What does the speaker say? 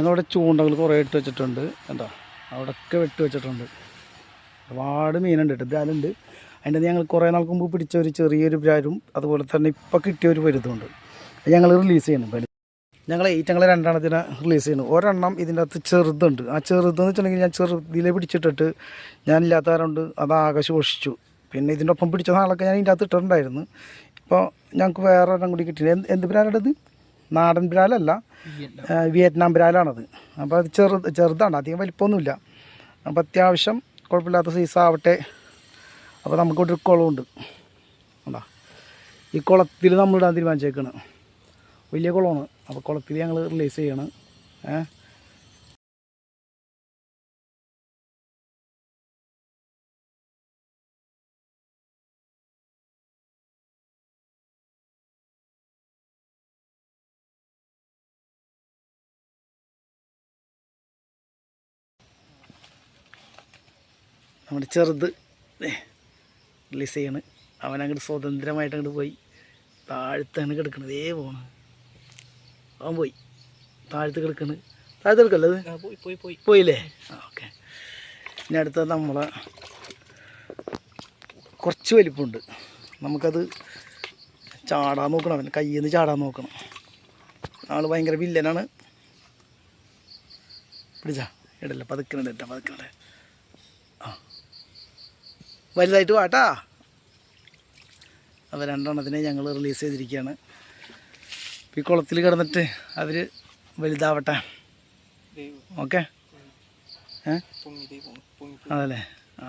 ഞങ്ങളിവിടെ ചൂണ്ടകൾ കുറേ ഇട്ട് വെച്ചിട്ടുണ്ട്. എന്താ അവിടെയൊക്കെ വെട്ടി വെച്ചിട്ടുണ്ട്. ഒരുപാട് മീനുണ്ട് കേട്ടോ. ബ്രാലുണ്ട് അതിന്റെ ഞങ്ങൾ കുറേ നാൾക്ക് മുമ്പ് പിടിച്ച ഒരു ചെറിയൊരു ബ്രാലും അതുപോലെ തന്നെ ഇപ്പോൾ കിട്ടിയ ഒരു പരുതുണ്ട് ഞങ്ങൾ റിലീസ് ചെയ്യുന്നു. ഞങ്ങൾ ഈറ്റങ്ങളെ രണ്ടെണ്ണത്തിന് റിലീസ് ചെയ്യുന്നു. ഒരെണ്ണം ഇതിന്റെ അകത്ത് ചെറുതുണ്ട്. ആ ചെറുതെന്ന് വെച്ചിട്ടുണ്ടെങ്കിൽ ഞാൻ ചെറുതിലെ പിടിച്ചിട്ടിട്ട് ഞാൻ ഇല്ലാത്ത അത് ആകാശം പിന്നെ ഇതിന്റെ ഒപ്പം പിടിച്ച നാളൊക്കെ ഞാൻ ഇതിന്റെ അകത്ത് ഇട്ടിട്ടുണ്ടായിരുന്നു. ഇപ്പോൾ ഞങ്ങൾക്ക് വേറെ ഒരെണ്ണം കൂടി കിട്ടിയില്ല. എന്ത് എന്ത് ബ്രാലാണത് നാടൻ ബ്രാലല്ല. വിയറ്റ്നാം. ബ്രാലാണത്. അപ്പോൾ അത് ചെറു ചെറുതാണ്. അധികം വലിപ്പമൊന്നുമില്ല. അപ്പോൾ അത്യാവശ്യം കുഴപ്പമില്ലാത്ത സൈസ് ആവട്ടെ. അപ്പോൾ നമുക്കിവിടെ ഒരു കുളമുണ്ട്. ഉണ്ടാ ഈ കുളത്തിൽ നമ്മളിടാൻ തീരുമാനിച്ചേക്കാണ്. വലിയ കുളമാണ്. അപ്പോൾ കുളത്തിൽ ഞങ്ങൾ റിലീസ് ചെയ്യണം. ഏ? നമ്മുടെ ചെറുത് റിലീസ് ചെയ്യണ് അവനങ്ങോട്ട് അങ്ങോട്ട് സ്വതന്ത്രമായിട്ട് അങ്ങോട്ട് പോയി. താഴത്താണ് കിടക്കണത്. ഏ പോണ്. അവൻ പോയി. താഴത്ത് കിടക്കണ്. താഴത്ത് കിടക്കല്ലേ പോയി പോയി പോയി. പോയില്ലേ? ആ ഓക്കെ. ഇനി അടുത്ത നമ്മളെ കുറച്ച് വലിപ്പമുണ്ട് നമുക്കത് ചാടാൻ നോക്കണം അവൻ കയ്യിൽ നിന്ന് ചാടാൻ നോക്കണം. ആൾ ഭയങ്കര വില്ലനാണ് പിടിച്ചാ? ഇടല്ല പതുക്കണിട ഇട്ടാ പതുക്കണിട വലുതായിട്ട് വാട്ടാ. അപ്പോൾ രണ്ടെണ്ണത്തിനെ ഞങ്ങൾ റിലീസ് ചെയ്തിരിക്കുകയാണ്. ഈ കുളത്തിൽ കിടന്നിട്ട് അവർ വലുതാവട്ടെ. ഓക്കെ ഏ? അതല്ലേ? ആ.